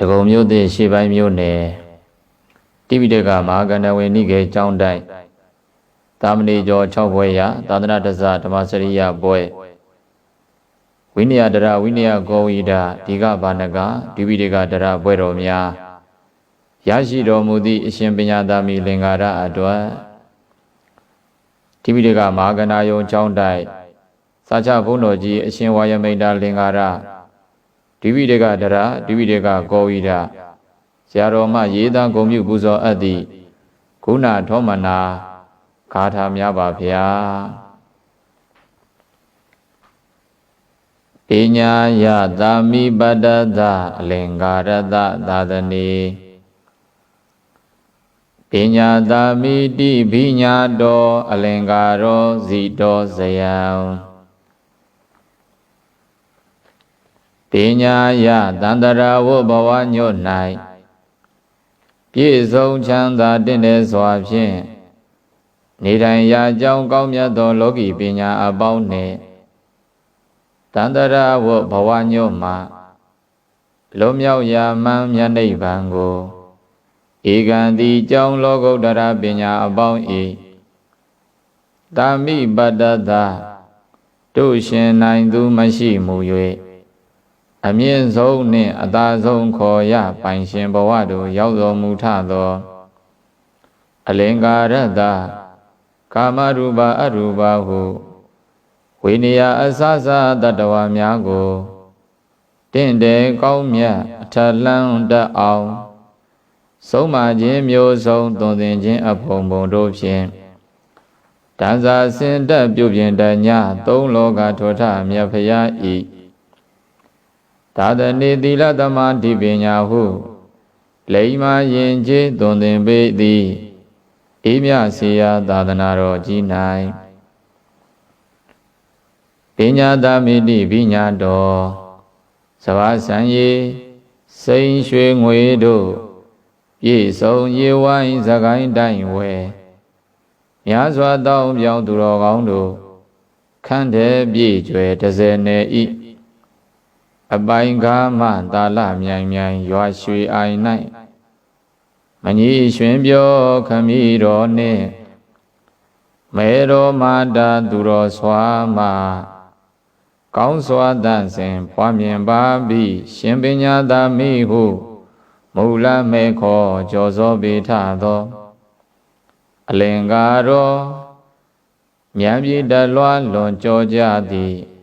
ဒဂုံမြို့သစ်ရှေ့ပိုင်းမြို့နယ်တိပိတကမဟာကန္တဝေနိကေကျောင်းတိုက်တာမဏေကျော်6ဘွဲရသာသနာတဇဓမ္မစရိယဘွဲဝိနည်းတရဝိနည်းကောဝိဒဒီကဘာနကတိပိတကတရဘွဲတော်များရရှိတော်မူသည့်အရှင်ပညာသားမီလင်္ကာရအတွက်တိပိတကမဟာကန္နာယုံကျောင်းတိုက်စာချဘုန်းတော်ကြီးအရှင်ဝါယမိန်တာလင်္ကာရ ဒီဝိတကတရဒီဝိတကကောဝိဒဆရာတော်မှရေးသားဂုံပြုပူဇော်အပ်သည့်ခုဏထောမနာဂါထာများပါဗျာပညာယသာမိပတ္တသအလင်္ကာရတသာသနေပညာသာမိတိဘိညာတော်အလင်္ကာရောဇီတော်ဇယံ ပညာယတန္တရာဝဘဝညွတ်၌ပြည့်စုံချမ်းသာတင့်တယ်စွာဖြင့်နေတိုင်းရာကြောင်းကောင်းမြတ်သောလောကီပညာအပေါင်းနှင့်တန္တရာဝဘဝညွတ်မှလွမြောက်ရာမှန်မြတ်နိဗ္ဗာန်ကိုဧကံတိကြောင်းလောကုတ္တရာပညာအပေါင်းဤတာမိပတ္တသတို့ရှင်နိုင်သူမရှိမူ၍ အမြင့်ဆုံးနှင့်အသာဆုံးခေါ်ရပိုင်ရှင်ဘဝတို့ရောက်တော်မူထသော အလင်္ကာရတကာမရူပအရူပဟုဝိနည်းအစစတတဝါများကိုတင့်တယ်ကောင်းမြတ်အထလန်းတတ်အောင်ဆုံးမခြင်းမျိုးစုံသွန်သင်ခြင်းအဖုံဖုံတို့ဖြင့်တန်စာစင်တက်ပြုပြင်တညသုံးလောကထောထမြတ်ဖရာဤ သာသနေသီလသမာဓိပညာဟုလိမ္မာယင်ကျေးသွန်သင်ပေသည်အေးမြစေယသာသနာတော်ကြီး၌ပညာသာမိတိပညာတော်စဘာဆံရီစိန်ရွှေငွေတို့ပြည့်စုံရေဝိုင်းသကိုင်းတိုင်းဝဲများစွာတောင်းပြောင်းသူတော်ကောင်းတို့ခန့်တဲ့ပြည့်ကျွယ်တစ်စဲနေဤ အပိုင်ကားမှတာလမြိုင်မြိုင်ရွာရွှေအိုင်၌မကြီးရွှင်ပြောခမီတော်နှင့်မေတော်မာတာသူတော်စွာမှကောင်းစွာတန့်စဉ်ပွားမြင်ပါပြီရှင်ပညာသာမိဟုမူလမေခောကြောစောပေထသော အလင်္ကာရောမြံပြည်တလွားလွန်ကြောကြသည်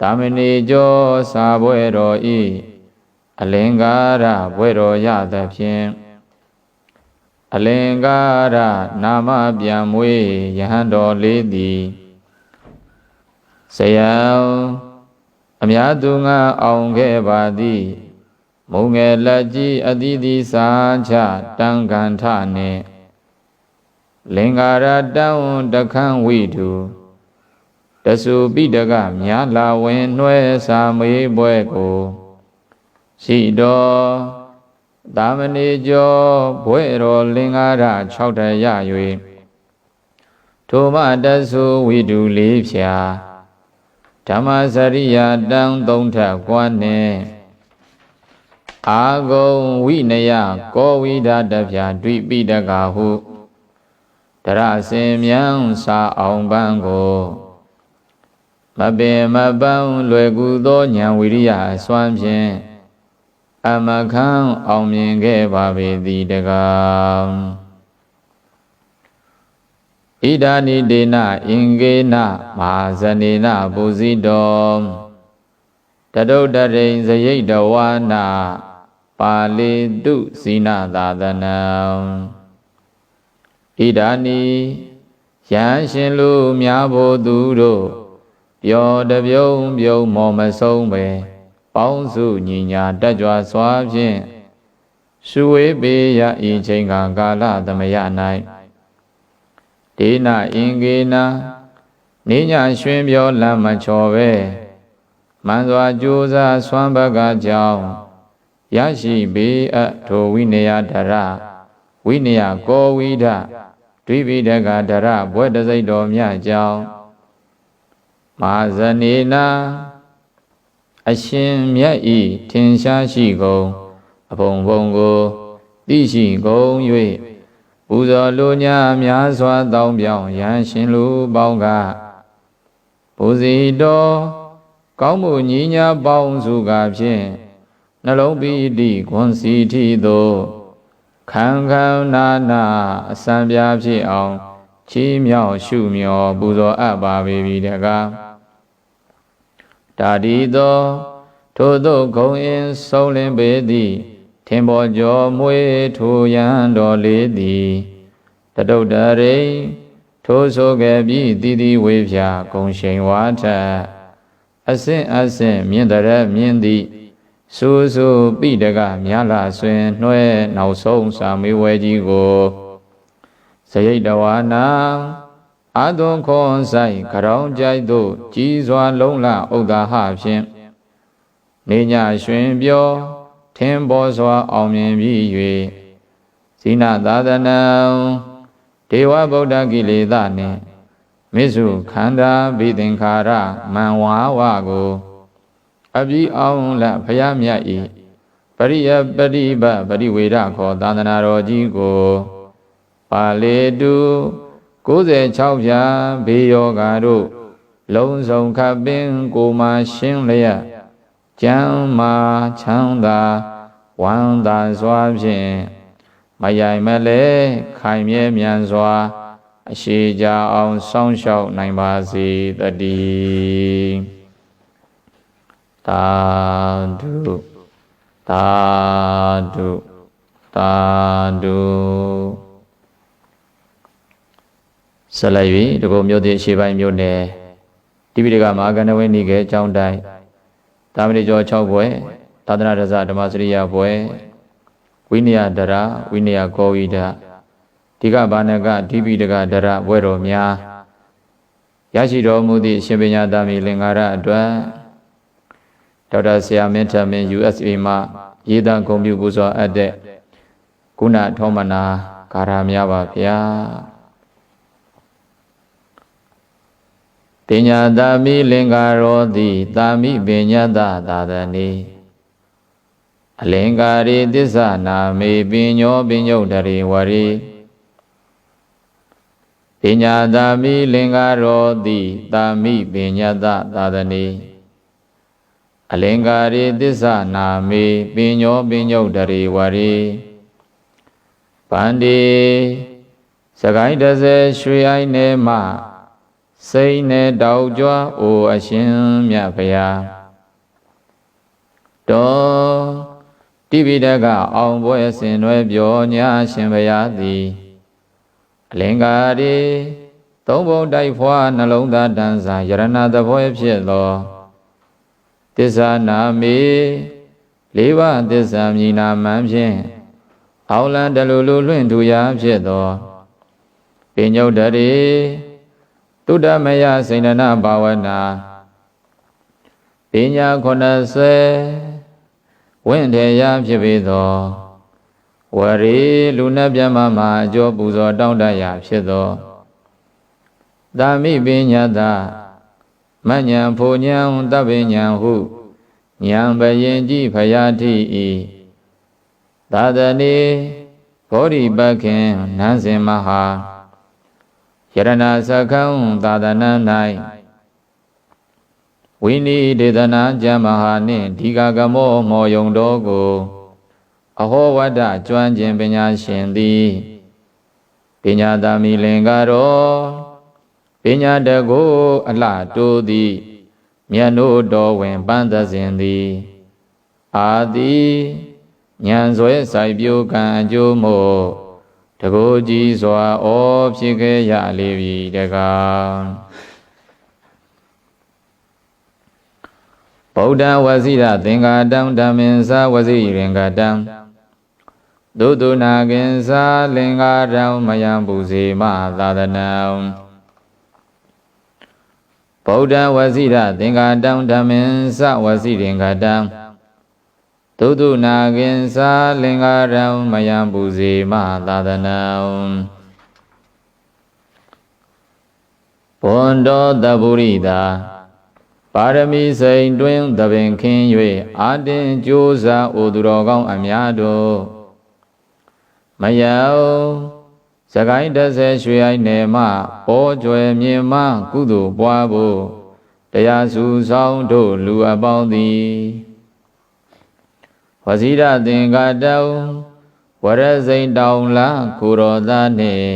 တာမဏေကျော်စာဘွဲတော်ဤအလင်္ကာရဘွဲတော်ရသဖြင့်အလင်္ကာရနာမပြန်မွေယဟန်တော်လေးသည်ဆယံအများသူငါအောင်ခဲ့ပါသည်မုံငယ်လက်ကြီးအတိတိစာချတံခန္ထနှင့်လင်္ကာရတံဝတခန့်ဝိတု တဆုပိတကမြာလာဝင်နှွဲစာမေးပွဲကိုရှိတော်သာမဏေကျော်ဘွဲ့တော်လင်္ကာရ6တရ၍ထိုမတဆုဝိတုလေးဖြာဓမ္မစရိယာတံသုံးထက်ကွာနှင့်အာဂုံဝိနယကောဝိဒတဖြာဒွိပိတကဟုတရစင်မြန်းစာအောင်ပန်းကို မပင်မပန်းလွယ်ကူသောဉာဏ်ဝိရိယအစွမ်းဖြင့်အမခံအောင်မြင်ခဲ့ပါပေသည်တကားဣဒာနိဒေနအင်္ဂေနမဟာဇနေနပုဇိတောတတုတရိန်ဇယိတဝါနာပါလေတုဇိနသာသနံဣဒာနိယံရှင်လူများဘို့သူတို့ ပျော်တပြုံးပြုံးမော်မဆုံးပဲပေါင်းစုညီညာတက်ကြွစွာဖြင့်ရှုဝေးပေရဤချိန်ကကာလသမယ၌ဒေနအင်္ဂေနာနေညာရွှင်ပြောလမ်းမချော်ပဲမှန်စွာကြိုးစားဆွမ်းဘကကြောင့်ရရှိပေအထိုဝိနယဒရဝိနယကောဝိဒဒွိပိဒကဒရဘွဲ့တစိတ်တော်မြတ်ကြောင့် မာဇနေနာအရှင်မြတ်ဤထင်ရှားရှိကုန်အဖုံဖုံကိုသိရှိကုန်၍ပူဇော်လိုညာများစွာတောင်းပြောင်းရန်ရှင်လူပေါင်းကပူဇီတော်ကောင်းမှုညီညာပေါင်းစုကဖြင့်နှလုံးပီတိခွန်စီထီသို့ခံခံနာနာအစံပြားဖြစ်အောင်ချီးမြှောက်ရှုမြော်ပူဇော်အပ်ပါပေပြီတကား တာဒီသောထို့သောဂုံအင်းဆုံးလင်းပေသည်ထင်ပေါ်ကျော်မွေးထိုရန်တော်လေးသည်တတုတ္တရိထိုဆိုခဲ့ပြီးတည်တည်ဝေဖြာဂုံရှိန်ဝါထအစင်အစင်မြင်တရမြင်သည်စူးစူးပိတကမြလာဆွင်နှွဲနောက်ဆုံးစာမေဝဲကြီးကိုဇယိတဝါနာ အာသွန်ခွန်ဆိုင်ကရောင်ကြိုက်သို့ကြီးစွာလုံးလဥဒ္ဒါဟဖြင့်နေညရွှင်ပြောထင်ပေါ်စွာအောင်မြင်ပြီး၍ဇိနသာသနံဒေဝဗုဒ္ဓကိလေသာနှင့်မိစုခန္ဓာဘိသင်္ခါရမံဝါဝကို အပြီးအောင်လဖယားမြတ်ဤပရိယပရိပပရိဝေဒခောသာသနာတော်ကြီးကိုပါလေတု 96ဖြာဘေးယောဂါတို့လုံဆောင်ခပ်ပင်ကိုမှရှင်းလျက်ကျမ်းမာချမ်းသာဝမ်းသာစွာဖြင့်မယိုင်မလဲခိုင်မြဲမြန်စွာ အရှိကြအောင်စောင့်ရှောက်နိုင်ပါစေတည်းသာဓုသာဓုသာဓု ဆက်လက်၍တကုံမြို့သည့်အရှိပိုင်းမြို့နယ်တိပိဋကမဟာကဏဝိနိကေအကြောင်းတိုင်းတာမဏိကျော်6ဘွယ်သာသနာရဇဓမ္မစရိယဘွယ်ဝိနည်းဒရာဝိနည်းကောဝိဒဒီကဘာနကဒီပိဋကဒရာဘွယ်တော်များရရှိတော်မူသည့်ရှင်ပညာသားမီလင်္ကာရအတွက်ဒေါက်တာဆရာမင်းထမင်း USA မှရေးသားဂုဏ်ပြုပူဇော်အပ်တဲ့ကုဏထောမနာကာရများပါဗျာ ပညာတာမိလင်္ကာရောတိတာမိပညာတသာသနေအလင်္ကာရိသစ္ဆနာမေပညောပညုတ်တရေဝရေပညာတာမိလင်္ကာရောတိတာမိပညာတသာသနေအလင်္ကာရိသစ္ဆနာမေပညောပညုတ်တရေဝရေဗန္ဒီစကိုင်းတဇေရွှေအိုင်းနေမှ စိတ်နဲ့တောက်ကြွအိုအရှင်မြတ်ဗျာတော်တိပိတကအောင်ပွဲဆင်နွယ်ပြောညာရှင်ဗျာသည်အလင်္ကာရီသုံးဘုံတိုက်ဖွာနှလုံးသားတန်စာယရဏသဘောဖြစ်သောသစ္စာနာမေလေးပါးသစ္စာမြည်နာမှန်ဖြင့်အောလံတလူလူလွင့်ထူရာဖြစ်သောပင်ညုတ်တရေ တုဒ္ဓမယစိန္ဒနာဘာဝနာပညာ90ဝင့်ထေရဖြစ်ပေသောဝရီလူနတ်မြတ်မှာအကျော်ပူဇော်တောင်းတရာဖြစ်သောသာမိပညာသာမညံဖို့ညံတပ္ပညံဟုညံဘယင်ကြည်ဖယားတိဤသာသနေဘောဓိပခင်နန်းစင်မဟာ ယရဏစခံသာသနာ၌ဝိနိဒေသနာကျမ်းမဟာနှင့်ဒီဃကမောမောယုံတော်ကိုအဟောဝတ္တကျွမ်းကျင်ပညာရှင်သည်ပညာသာမီလင်္ကာရောပညာတကို အလှတိုးသည်မြတ်တို့တော်ဝင်ပန်းသစဉ်သည်အာသည်ညံဆွဲဆိုင်ပြိုကံအကျိုးမို့ တကိုးကြီးစွာဩဖြစ်ခဲ့ရလေပြီတကားဗုဒ္ဓဝစီရသင်္ကာတံဓမ္မင်္စာဝစီရင်္ကာတံဒုတုနာကင်္စာလင်္ကာတံမယံပူစေမသာသနံဗုဒ္ဓဝစီရသင်္ကာတံဓမ္မင်္စာဝစီရင်္ကာတံ သုတုနာကင်္စာလင်္ကာရံမယံပူဇေမသာသနံဘွန်တော်တပုရိတာပါရမီစိန်တွင်သပင်ခင်း၍အာတင်ကြိုးစားအိုသူတော်ကောင်းအများတို့မယောစကိုင်းတဆယ်ရွှေအိုင်နယ်မှပေါ်ကျွယ်မြင်မကုသိုလ်ပွားဖို့တရားစုဆောင်တို့လူအပေါင်းသည် ဝဇိရသင်္ကာတော ဝရစိန်တောင်လာကိုရောသားနှင့်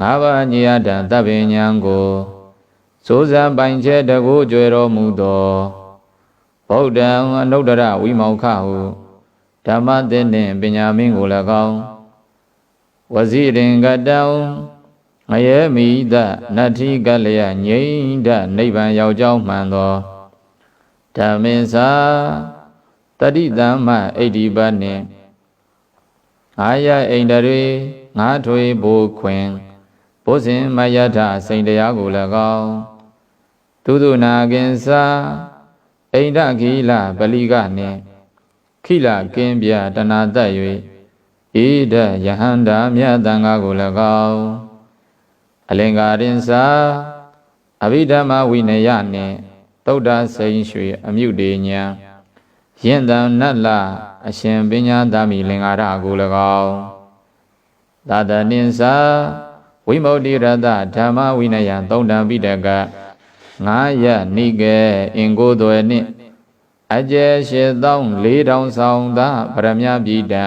ငါးပါးညရတံတပ်ပင်ညာကိုစိုးစံပိုင်ချဲတကူကြွယ်တော်မူသောဗုဒ္ဓံအနုတ္တရဝိမောခဟုဓမ္မသင်နှင့်ပညာမင်းကို၎င်းဝဇိရင်ကတံငရဲမိဒနတ္ထိကလျငိမ့်ဒနိဗ္ဗာန်ရောက်ကြောင်းမှန်သောဓမ္မင်္စာ တတိတမ္မအိဋ္ဌိပတ်နှင့်အာယအိန္ဒရေငါထွေဘိုးခွင်ဘုဇင်မယထစိန်တရားကို၎င်းသူသူနာကင်စာအိန္ဒခိလပလိကနှင့်ခိလကင်းပြတဏတတ်၍ဣဒယဟန္တာမြတ်တန်ဃာကို၎င်းအလင်္ကာရင်စာအဘိဓမ္မာဝိနယနှင့်သုဒ္ဓစိန်ရွှေအမြုတေညာ ယင်တံနတ်လအရှင်ပညာသမီလင်္ကာရကို၎င်းသာတနိသဝိမု ക്തി ရတဓမ္မဝိနယသုံးတံပိတကငါးရနိကေအင်ကိုသွယ်နှင့်အကျယ်ရှစ်သောင်းလေးတောင်ဆောင်သာဗရမပြည်တံ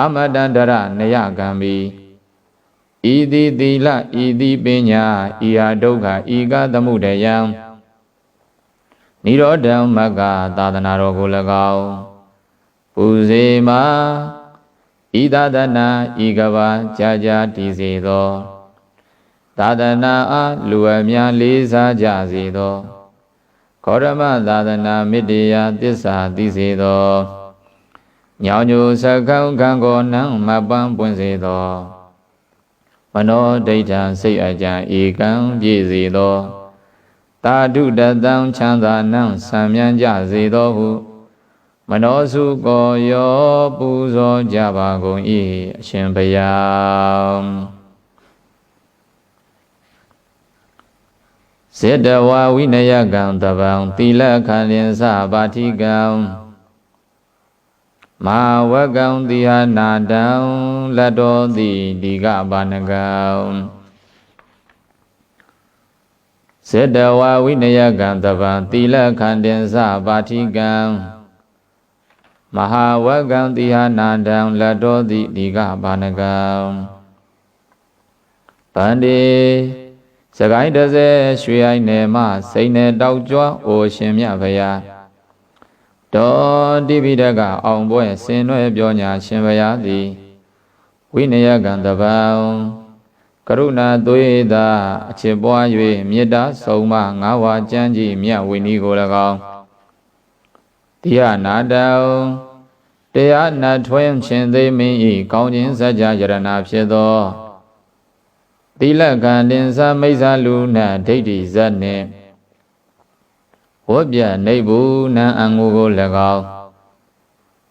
အမတန္တရနယကံဘီဤတိသီလဤတိပညာဤဟာဒုက္ခဤကသမှုတယံ နိရောဓမဂ္ဂသာသနာတော်ကို၎င်းပူဇေမာဤသာသနာဤကဘာကြာကြာတည်စေသောသာသနာအားလူအများလေးစားကြစေသောခောရမသာသနာမေတ္တရာသစ္စာသိစေသောညောင်ညိုစကောင်းကံကိုနံမပန်းပွင့်စေသောမနောဒိဋ္ဌံစိတ်အကြံဧကံပြည့်စေသော တာဓုတတံချမ်းသာနံဆံမြန်းကြစေသောဟုမနောစုကိုရောပူဇော်ကြပါကုန်၏အရှင်ဘုရားစေတဝါဝိနယကံတပံသီလခန္ရင်စပါတိကံမာဝကံတိဟာနာတံလတ္တောတိဒီကဘာနကံ စေတဝါဝိနယကံတပံသီလခန္တင်စပါတိကံမဟာဝကံတိဟာနာတံလတ္တောတိဒီကဘာနကံဗန္တိစကိုင်းတဇဲရွှေအိုင်နယ်မှစိန်နယ်တောက်ကြွအိုရှင်မြဖရာတောတိပိဒကအောင်ပွဲဆင်နွဲပြောညာရှင်ဖရာသည်ဝိနယကံတပံ ကရုဏာသွေးသာအချစ်ပွား၍မေတ္တာဆုံးမငါးဝါကြမ်းကြည်မြတ်ဝိနည်းကို၎င်းတိယနာတောတရားနတ်ထွင်းခြင်းသိမင်းဤကောင်းခြင်းစัจ जा ယရနာဖြစ်သောသီလကံတင်္စမိစ္ဆာလူနာဒိဋ္ဌိဇတ်နှင့်ဝတ်ပြနေဘူးနံအငိုကို၎င်း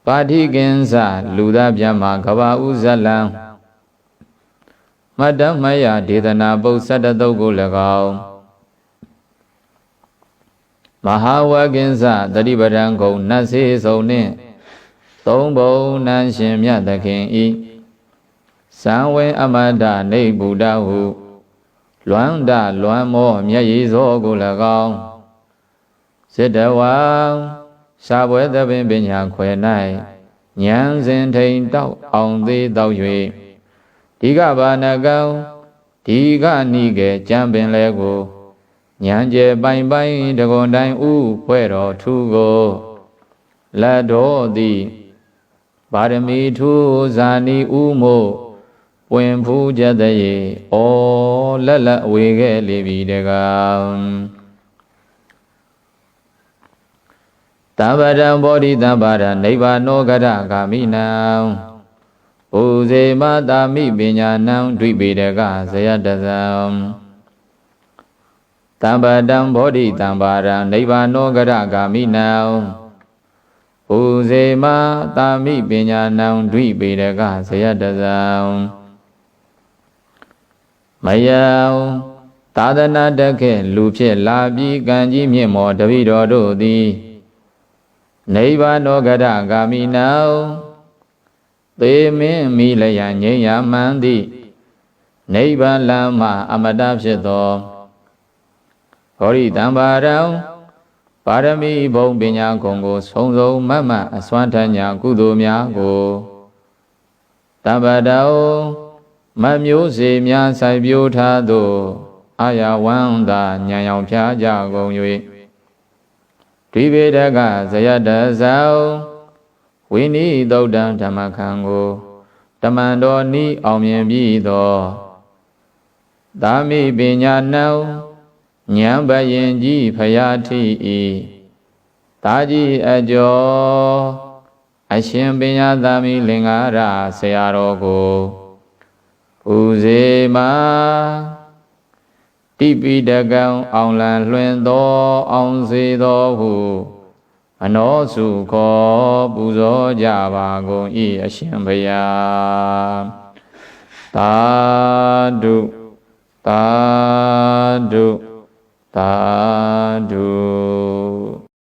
ပါတိကင်္စလူသားပြမကဘာဥဇလံ မတ္တမယဒေသနာပုတ်ဆက်တသုတ်ကို၎င်းမဟာဝကင်္စတတိပဒံကုံနတ်စေဆုံးနှင့်သုံးဘုံနန်းရှင်မြတ်သခင်ဤဇံဝေအမတနေဗုဒ္ဓဟုလွမ်းတလွမ်းမောမျက်ရည်စောကို၎င်းစေတဝံရှားပွဲသပင်ပညာခွဲ၌ဉာဏ်စဉ်ထိန်တောက်အောင်သေးတောက်၍ ဒီကဘာနကံဒီကနိကေကြံပင်လဲကိုဉာဏ်ကျပိုင်ပိုင်တကွန်တိုင်းဥဖွဲ့တော်ထူကိုလက်တော်သည်ပါရမီထူဇာနီဥမို့ပွင့်ဖူးကြတဲ့ရေဩလက်လက်ဝေခဲ့လေပြီတကားတဗ္ဗရံဘောဓိတဗ္ဗရနိဗ္ဗာနောကရဂာမိနံ ဥဇေမတာမိပညာနံဒွိပေတကဇယတဇံတမ္ပတံဘောဓိတံပါရံနိဗ္ဗာနောကရဂာမိနံဥဇေမတာမိပညာနံဒွိပေတကဇယတဇံမယံတသာသနာတက်ခဲ့လူဖြစ်လာပြီးကံကြီးမြင့်မော်တပိတော်တို့သည်နိဗ္ဗာနောကရဂာမိနော သေမင်းမိလျံငြိမ်းရမှန်သည့်နိဗ္ဗာန်လမ်းမှအမတဖြစ်သောဟောရိတံပါရံပါရမီဘုံပညာဂုံကိုဆုံဆုံမတ်မတ်အစွမ်းထညာကုသိုလ်များကိုတပ္ပတောမမျိုးစေများဆိုင်ပြိုးထားသောအာယဝန္တာညံရောင်ဖျားကြကုန်၍ဒိဗေဒကဇယတဇော ဝိနိသုတ်တံဓမ္မခံကိုတမန်တော်ဤအောင်မြင်ပြီးသောသာမိပညာနှောဉာဏ်ဘယင်ကြီးဖရာထိဤတာကြီးအကျော်အရှင်ပညာသာမိလင်္ကာရဆရာတော်ကိုပူဇေမာတိပိတကံအောင်လံလွှင်သောအောင်စေသောဟု အနောစုခောပူဇော်ကြပါကုန်၏အရှင်ဘုရားသာဓုသာဓုသာဓု